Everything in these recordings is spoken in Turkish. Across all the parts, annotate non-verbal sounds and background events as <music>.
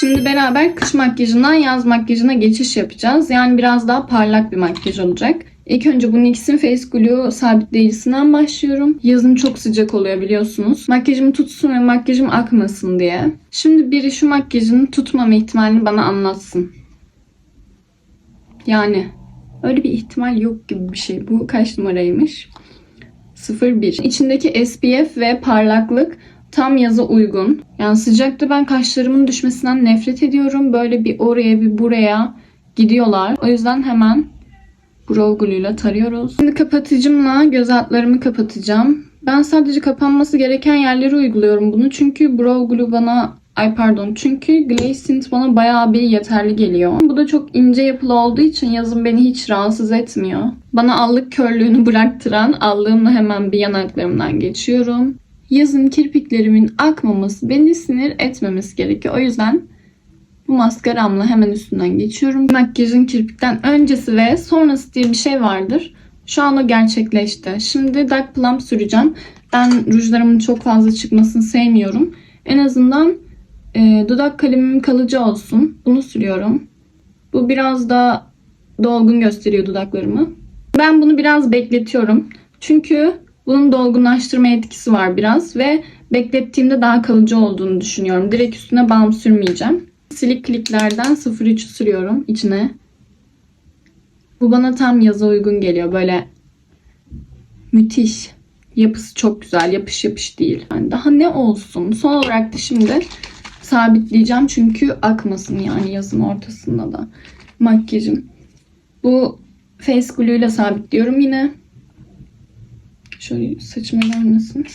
Şimdi beraber kış makyajından yaz makyajına geçiş yapacağız. Yani biraz daha parlak bir makyaj olacak. İlk önce bu NYX'in Face Glue sabitleyicisinden başlıyorum. Yazın çok sıcak oluyor biliyorsunuz. Makyajım tutsun ve makyajım akmasın diye. Şimdi biri şu makyajın tutmama ihtimalini bana anlatsın. Yani öyle bir ihtimal yok gibi bir şey. Bu kaç numaraymış? 01. İçindeki SPF ve parlaklık tam yaza uygun. Yani sıcakta ben kaşlarımın düşmesinden nefret ediyorum. Böyle bir oraya bir buraya gidiyorlar. O yüzden hemen brow glue tarıyoruz. Şimdi kapatıcımla göz altlarımı kapatacağım. Ben sadece kapanması gereken yerleri uyguluyorum bunu. Çünkü brow glue bana Ay pardon çünkü Glaze Tint bana bayağı bir yeterli geliyor. Bu da çok ince yapılı olduğu için yazın beni hiç rahatsız etmiyor. Bana allık körlüğünü <laughs> bıraktıran allığımla hemen bir yanaklarımdan geçiyorum. Yazın kirpiklerimin akmaması beni sinir etmemesi gerekiyor. O yüzden bu maskaramla hemen üstünden geçiyorum. Makyajın kirpikten öncesi ve sonrası diye bir şey vardır. Şu an o gerçekleşti. Şimdi Dark Plum süreceğim. Ben rujlarımın çok fazla çıkmasını sevmiyorum. En azından e, dudak kalemim kalıcı olsun. Bunu sürüyorum. Bu biraz da dolgun gösteriyor dudaklarımı. Ben bunu biraz bekletiyorum. Çünkü bunun dolgunlaştırma etkisi var biraz ve beklettiğimde daha kalıcı olduğunu düşünüyorum. Direkt üstüne balm sürmeyeceğim. Silik kliklerden 03 sürüyorum içine. Bu bana tam yaza uygun geliyor. Böyle müthiş. Yapısı çok güzel. Yapış yapış değil. Yani daha ne olsun? Son olarak da şimdi sabitleyeceğim. Çünkü akmasın yani yazın ortasında da makyajım. Bu face glue ile sabitliyorum yine. Şöyle saçıma gelmesin.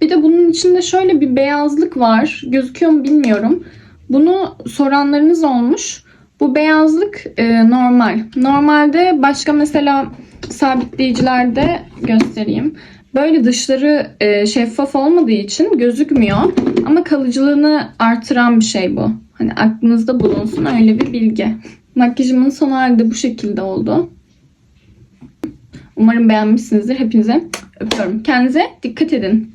Bir de bunun içinde şöyle bir beyazlık var. Gözüküyor mu bilmiyorum. Bunu soranlarınız olmuş. Bu beyazlık e, normal. Normalde başka mesela sabitleyicilerde göstereyim. Böyle dışları e, şeffaf olmadığı için gözükmüyor. Ama kalıcılığını artıran bir şey bu. Hani aklınızda bulunsun öyle bir bilgi. Makyajımın son hali de bu şekilde oldu. Umarım beğenmişsinizdir. Hepinize öpüyorum. Kendinize dikkat edin.